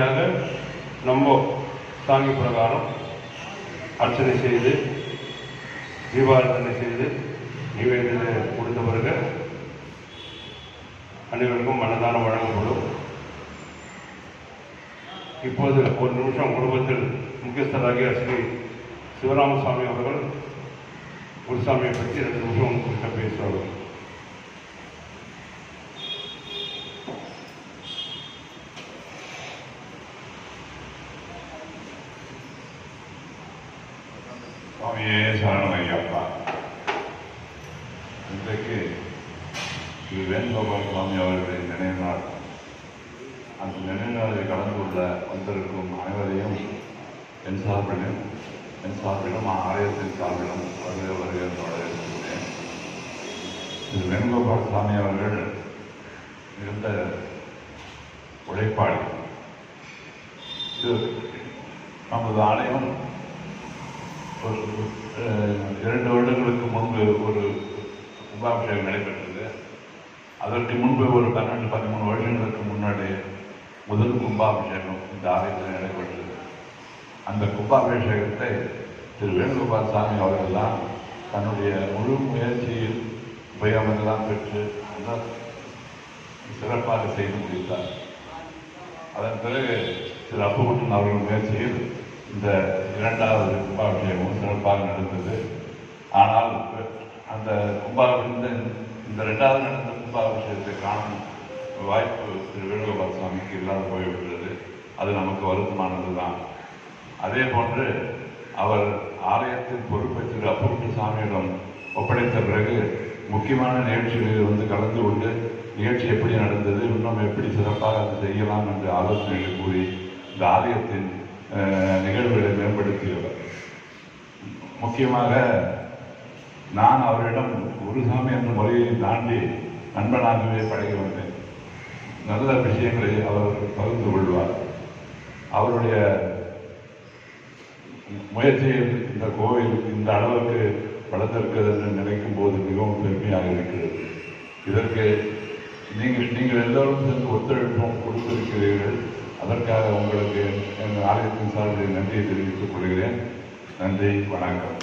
வழியாக நம்ம சாமி பிரகாரம் அர்ச்சனை செய்து தீபாராதனை செய்து நிவேதனை முடிந்த பிறகு அனைவருக்கும் மனதானம் வழங்கப்படும் இப்போது ஒரு நிமிஷம் குடும்பத்தில் முக்கியஸ்தராகிய ஸ்ரீ சிவராமசாமி அவர்கள் குருசாமியை பற்றி ரெண்டு நிமிஷம் உங்ககிட்ட பேசுவார்கள். சுவாமியே சரணம் ஐயாப்பா. இன்றைக்கு ஸ்ரீ வேணுகோபால் சுவாமி அவர்களின் நினைவு நாள். அந்த நினைவு நாளில் கலந்து கொள்ள வந்திருக்கும் அனைவரையும் என் சார்பிலும் என் சார்பிலும் ஆலயத்தின் சார்பிலும் வருக வருக வரவேற்கிறேன் வேணுகோபால் சுவாமி அவர்கள் மிகுந்த உழைப்பாளி. இது நமது ஆலயம் ஒரு இரண்டு வருடங்களுக்கு முன்பு ஒரு கும்பாபிஷேகம் நடைபெற்றது. அதற்கு முன்பு ஒரு பன்னெண்டு பதிமூணு வருடங்களுக்கு முன்னாடி முதல் கும்பாபிஷேகம் இந்த ஆலயத்தில் நடைபெற்றது. அந்த கும்பாபிஷேகத்தை திரு வேணுகோபால் சாமி அவர்கள்லாம் தன்னுடைய முழு முயற்சியில் உபயோகமெல்லாம் பெற்று நல்ல சிறப்பாக செய்து முடித்தார். அதன் பிறகு திரு அப்புகுட்டன் அவர்கள் முயற்சியில் இந்த இரண்டாவது கும்பாபிஷேகமும் சிறப்பாக நடந்தது. ஆனால் அந்த கும்பாபிஷேகம் இந்த ரெண்டாவது நடந்த கும்பாபிஷேகத்தை காணும் வாய்ப்பு திரு வேணுகோபால் சுவாமிக்கு இல்லாத போய்விட்டது. அது நமக்கு வருத்தமானது தான் அதே போன்று அவர் ஆலயத்தின் பொறுப்பை திரு அப்புகுட்டு சாமியிடம் ஒப்படைத்த பிறகு முக்கியமான நிகழ்ச்சிகளில் வந்து கலந்து கொண்டு நிகழ்ச்சி எப்படி நடந்தது இன்னும் எப்படி சிறப்பாக அதை செய்யலாம் என்று ஆலோசனைகள் கூறி இந்த ஆலயத்தின் நிகழ்வுகளை மேம்படுத்தியவர். முக்கியமாக நான் அவரிடம் குருசாமி என்ற முறையை தாண்டி நண்பனாகவே பழகி வந்தேன். நல்ல விஷயங்களை அவர் பகிர்ந்து கொள்வார். அவருடைய முயற்சியில் இந்த கோவில் இந்த அளவுக்கு வளர்ந்திருக்கிறது என்று நினைக்கும் போது மிகவும் பெருமையாக இருக்கிறது. இதற்கு நீங்கள் நீங்கள் எல்லோரும் சேர்ந்து ஒத்துழைப்பும் கொடுத்திருக்கிறீர்கள். அதற்காக உங்களுக்கு எங்கள் ஆலயத்தின் சார்பில் நன்றியை தெரிவித்துக் கொள்கிறேன். நன்றி வணக்கம்.